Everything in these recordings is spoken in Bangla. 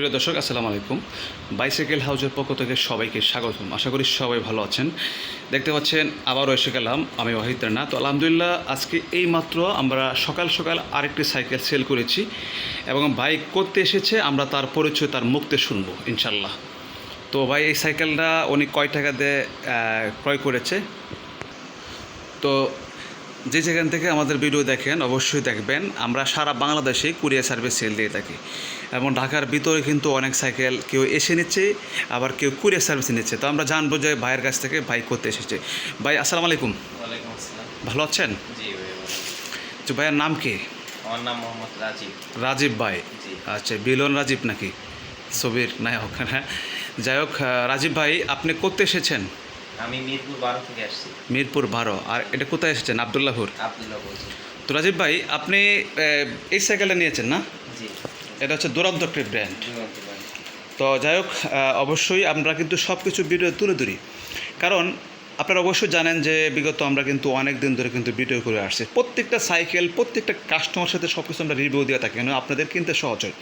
প্রিয় দর্শক, আসসালামু আলাইকুম। বাইসাইকেল হাউজের পক্ষ থেকে সবাইকে স্বাগতম। আশা করি সবাই ভালো আছেন। দেখতে পাচ্ছেন, আবারও এসে গেলাম আমি ওয়াহিদ রানা। তো আলহামদুলিল্লাহ, আজকে এই মাত্র আমরা সকাল সকাল আরেকটি সাইকেল সেল করেছি এবং বাইক করতে এসেছে, আমরা তার পরিচয়, তার মুক্তে শুনব ইনশাল্লাহ তো ভাই, এই সাইকেলটা উনি কয় টাকা দিয়ে ক্রয় করেছে? তো যে যেখান থেকে আমাদের ভিডিও দেখেন, অবশ্যই দেখবেন। আমরা সারা বাংলাদেশে কুরিয়ার সার্ভিস সেল দিয়ে থাকি। এবং ঢাকার ভিতরে কিন্তু অনেক সাইকেল কেউ এসে নিচ্ছে আবার কেউ কুরিয়ার সার্ভিস নিচ্ছে। তো আমরা জানব যে ভাইয়ের কাছ থেকে ভাই করতে এসেছে। ভাই আসসালামু আলাইকুম। ভালো আছেন? তো ভাইয়ের নাম কি? আমার নাম মোহাম্মদ রাজীব। রাজীব ভাই? আচ্ছা বিলন রাজীব নাকি? ছবির নায়ক হ্যাঁ। যাই হোক রাজীব ভাই আপনি করতে এসেছেন? আমি মিরপুর বারো থেকে আসছি। মিরপুর বারো। আর এটা কোথায় এসেছেন? আবদুল্লাহর আবদুল্লাহ বলছি। তো রাজীব ভাই আপনি এই সাইকেলটা নিয়েছেন না? জি। এটা হচ্ছে দুরন্ত একটি ব্র্যান্ড তো যাই হোক অবশ্যই আমরা কিন্তু সব কিছু ভিডিও তুলে ধরি। কারণ আপনারা অবশ্যই জানেন যে বিগত আমরা কিন্তু অনেক দিন ধরে কিন্তু ভিডিও করে আসছি। প্রত্যেকটা সাইকেল প্রত্যেকটা কাস্টমার সাথে সব কিছু আমরা রিভিউ দিয়ে থাকি কেন আপনাদের কিনতে সহজ হয়।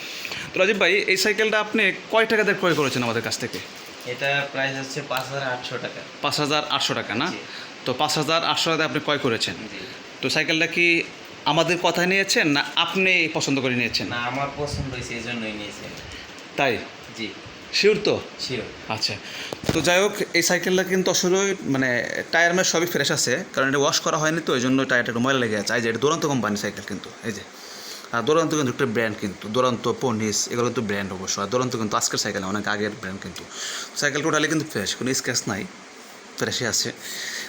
তো রাজীব ভাই এই সাইকেলটা আপনি কয় টাকাতে ক্রয় করেছেন আমাদের কাছ থেকে? এটা প্রাইস হচ্ছে পাঁচ হাজার আটশো টাকা। পাঁচ হাজার আটশো টাকা না? তো পাঁচ হাজার আটশো টাকা দিয়ে আপনি ক্রয় করেছেন। তো সাইকেলটা কি আমাদের কথায় নিয়েছেন না আপনি পছন্দ করে নিয়েছেন? না আমার পছন্দ হয়েছে এই জন্যই নিয়েছি। তাই? জি। শিওর তো? শিওর আচ্ছা। তো যাই হোক এই সাইকেলটা কিন্তু আসলে মানে টায়ার মের সবই ফ্রেশ আছে কারণ এটা ওয়াশ করা হয়নি তো এই জন্য টায়ারটা একটু ময়লা লেগে আছে। এই যে এটা দুরন্ত কোম্পানি সাইকেল কিন্তু এই যে। আর দুরন্ত কিন্তু একটা ব্র্যান্ড কিন্তু দুরন্ত পনিস এগুলো কিন্তু ব্র্যান্ড অবশ্য। আর দুরন্ত কিন্তু আজকের সাইকেল অনেক আগের ব্র্যান্ড কিন্তু। সাইকেল টোটালি কিন্তু ফ্রেশ কোনো স্ক্র্যাচ নাই ফ্রেশে আছে।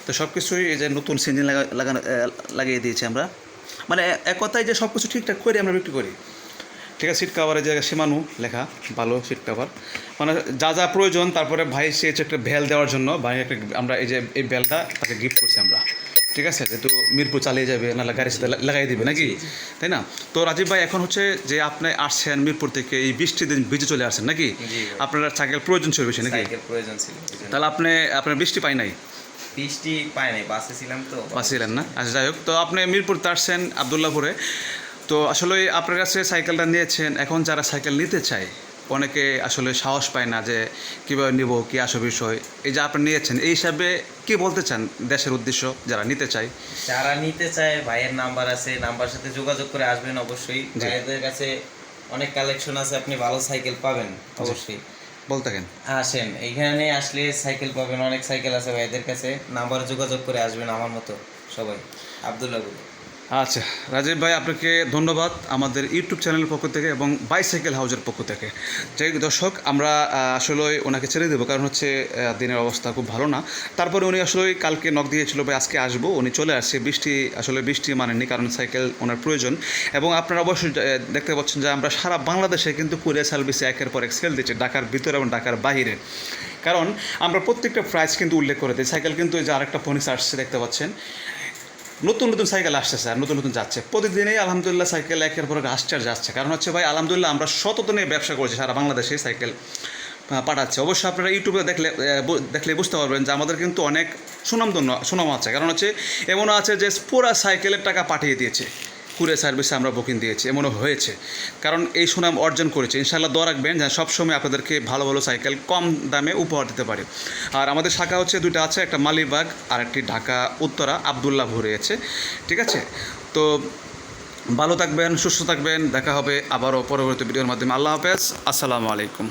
তো সব কিছুই এই যে নতুন সিঞ্জিন লাগা লাগানো লাগিয়ে দিয়েছি আমরা। মানে এক কথায় যে সব কিছু ঠিকঠাক করে আমরা বিক্রি করি। ঠিক আছে সিট কাভারের জায়গায় সীমানু লেখা ভালো সিট কাভার মানে যা যা প্রয়োজন তারপরে ভাই চেয়েছে একটা ভেল দেওয়ার জন্য ভাই একটা আমরা এই যে এই বেলটা তাকে গিফট করছি আমরা। ঠিক আছে যেহেতু মিরপুর চালিয়ে যাবে নাহলে গাড়ির সাথে লাগাই দিবে নাকি? তাই না? তো রাজীব ভাই এখন হচ্ছে যে আপনি আসছেন মিরপুর থেকে এই বৃষ্টি দিন ভিজে চলে আসছেন নাকি। আপনার সাইকেল প্রয়োজন ছিল বেশি নাকি? প্রয়োজন ছিল তাহলে আপনি আপনার বৃষ্টি পাই নাই? বৃষ্টি পাই নাই বাসে ছিলাম তো। পাচ্ছিলেন না? আচ্ছা যাই হোক তো আপনি মিরপুরতে আসছেন আবদুল্লাপুরে তো আসলে আপনার কাছে সাইকেলটা নিয়েছেন এখন যারা সাইকেল নিতে চায় অনেকে আসলে সাহস পায় না যে কীভাবে নিব কী আসো বিষয়। এই যে আপনি নিয়েছেন এই হিসাবে কি বলতে চান দেশের উদ্দেশ্য যারা নিতে চায়? যারা নিতে চায় ভাইয়ের নাম্বার আছে নাম্বার সাথে যোগাযোগ করে আসবেন অবশ্যই। ভাইয়ের কাছে অনেক কালেকশন আছে আপনি ভালো সাইকেল পাবেন অবশ্যই। বলতে থাকেন। আসেন, এইখানে আসলে সাইকেল পাবেন, অনেক সাইকেল আছে ভাইদের কাছে নাম্বার যোগাযোগ করে আসবেন আমার মতো সবাই। আবদুল্লাহ আচ্ছা রাজীব ভাই, আপনাকে ধন্যবাদ আমাদের ইউটিউব চ্যানেলের পক্ষ থেকে এবং বাইসাইকেল হাউজের পক্ষ থেকে। যাই দর্শক, আমরা আসলে ওনাকে ছেড়ে দেবো, কারণ হচ্ছে দিনের অবস্থা খুব ভালো না। তারপরে উনি আসলে কালকে নক দিয়েছিল, ভাই, আজকে আসব। উনি চলে আসছে। বৃষ্টি, আসলে বৃষ্টি মানেনি কারণ সাইকেল ওনার প্রয়োজন। এবং আপনারা অবশ্যই দেখতে পাচ্ছেন যে আমরা সারা বাংলাদেশে কিন্তু কুরিয়ার সার্ভিসে একের পর এক সেল দিচ্ছি, ঢাকার ভিতরে এবং ঢাকার বাইরে কারণ আমরা প্রত্যেকটা প্রাইস কিন্তু উল্লেখ করে দিই। সাইকেল কিন্তু যে আরেকটা ফোনিস আসছে, দেখতে পাচ্ছেন। নতুন নতুন সাইকেল আসছে স্যার নতুন নতুন যাচ্ছে। প্রতিদিনই আলহামদুলিল্লাহ সাইকেল একের পর আসছে যাচ্ছে। কারণ হচ্ছে ভাই, আলহামদুলিল্লাহ আমরা শতদিনে ব্যবসা করছি, সারা বাংলাদেশে সাইকেল পাঠাচ্ছে। অবশ্যই আপনারা ইউটিউবে দেখলে দেখলে বুঝতে পারবেন যে আমাদের কিন্তু অনেক সুনামধন্য, সুনাম আছে। কারণ হচ্ছে এমনও আছে যে পুরা সাইকেলের টাকা পাঠিয়ে দিয়েছে। কুরিয়ার সার্ভিসে আমরা বুকিং দিয়েছি, এমনও হয়েছে। কারণ এই সুনাম অর্জন করেছে। ইনশাল্লাহ দোয়া রাখবেন যে সবসময় আপনাদেরকে ভালো ভালো সাইকেল কম দামে উপহার দিতে পারি। আর আমাদের শাখা হচ্ছে দুইটা আছে, একটা মালিবাগ আর একটি ঢাকা, উত্তরা আবদুল্লাহ রয়েছে। ঠিক আছে? তো ভালো থাকবেন, সুস্থ থাকবেন। দেখা হবে আবারও পরবর্তী ভিডিওর মাধ্যমে। আল্লাহ হাফেজ। আসসালামু আলাইকুম।